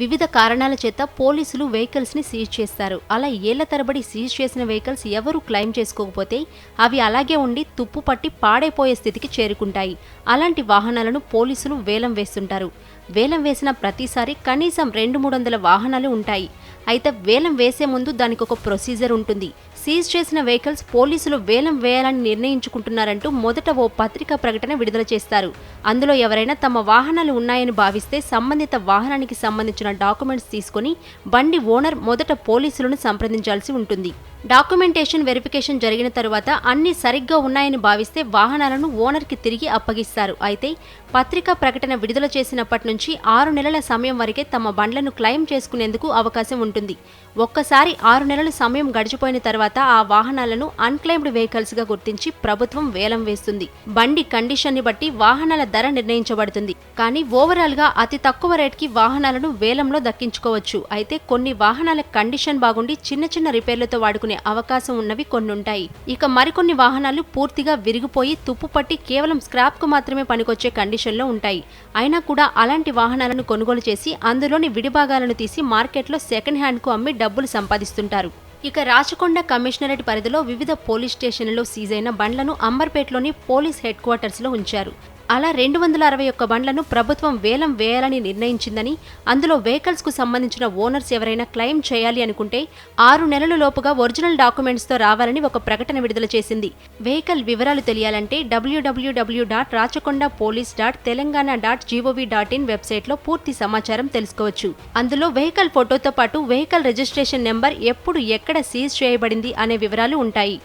వివిధ కారణాల చేత పోలీసులు వెహికల్స్ని సీజ్ చేస్తారు. అలా ఏళ్ళ తరబడి సీజ్ చేసిన వెహికల్స్ ఎవరు క్లెయిమ్ చేసుకోకపోతే అవి అలాగే ఉండి తుప్పు పట్టి పాడైపోయే స్థితికి చేరుకుంటాయి. అలాంటి వాహనాలను పోలీసులు వేలం వేస్తుంటారు. వేలం వేసిన ప్రతిసారి కనీసం రెండు మూడు వందల వాహనాలు ఉంటాయి. అయితే వేలం వేసే ముందు దానికి ఒక ప్రొసీజర్ ఉంటుంది. సీజ్ చేసిన వెహికల్స్ పోలీసులు వేలం వేయాలని నిర్ణయించుకుంటున్నారంటూ మొదట ఓ పత్రికా ప్రకటన విడుదల చేస్తారు. అందులో ఎవరైనా తమ వాహనాలు ఉన్నాయని భావిస్తే సంబంధిత వాహనానికి సంబంధించిన డాక్యుమెంట్స్ తీసుకొని బండి ఓనర్ మొదట పోలీసులను సంప్రదించాల్సి ఉంటుంది. డాక్యుమెంటేషన్ వెరిఫికేషన్ జరిగిన తరువాత అన్ని సరిగ్గా ఉన్నాయని భావిస్తే వాహనాలను ఓనర్కి తిరిగి అప్పగిస్తారు. అయితే పత్రికా ప్రకటన విడుదల చేసినప్పటి నుంచి ఆరు నెలల సమయం వరకే తమ బండ్లను క్లెయిమ్ చేసుకునేందుకు అవకాశం ఉంటుంది. ఒక్కసారి ఆరు నెలల సమయం గడిచిపోయిన తర్వాత ఆ వాహనాలను అన్క్లెయిమ్డ్ వెహికల్స్గా గుర్తించి ప్రభుత్వం వేలం వేస్తుంది. బండి కండిషన్ని బట్టి వాహనాల ధర నిర్ణయించబడుతుంది. కానీ ఓవరాల్గా అతి తక్కువ రేట్కి వాహనాలను వేలంలో దక్కించుకోవచ్చు. అయితే కొన్ని వాహనాల కండిషన్ బాగుండి చిన్న చిన్న రిపేర్లతో వాడుకునే అవకాశం ఉన్నవి కొన్ని ఉంటాయి ఇక మరికొన్ని వాహనాలు పూర్తిగా విరిగిపోయి తుప్పు పట్టి కేవలం స్క్రాప్కు మాత్రమే పనికొచ్చే కండిషన్లో ఉంటాయి. అయినా కూడా అలాంటి వాహనాలను కొనుగోలు చేసి అందులోని విడిభాగాలను తీసి మార్కెట్లో సెకండ్ హ్యాండ్ కు అమ్మి డబ్బులు సంపాదిస్తుంటారు. ఇక రాచకొండ కమిషనరేట్ పరిధిలో వివిధ పోలీస్ స్టేషన్లలో సీజ్ అయిన బండ్లను అంబర్పేటలోని పోలీస్ హెడ్ క్వార్టర్స్లో ఉంచారు. అలా రెండు వందల అరవై ఒక్క బండ్లను ప్రభుత్వం వేలం వేయాలని నిర్ణయించిందని అందులో వెహికల్స్కు సంబంధించిన ఓనర్స్ ఎవరైనా క్లెయిమ్ చేయాలి అనుకుంటే ఆరు నెలల లోపుగా ఒరిజినల్ డాక్యుమెంట్స్తో రావాలని ఒక ప్రకటన విడుదల చేసింది. వెహికల్ వివరాలు తెలియాలంటే WWW dot Rachakonda police dot Telangana dot GOV dot in వెబ్సైట్లో పూర్తి సమాచారం తెలుసుకోవచ్చు. అందులో వెహికల్ ఫోటోతో పాటు వెహికల్ రిజిస్ట్రేషన్ నెంబర్ ఎప్పుడు ఎక్కడ సీజ్ చేయబడింది అనే వివరాలు ఉంటాయి.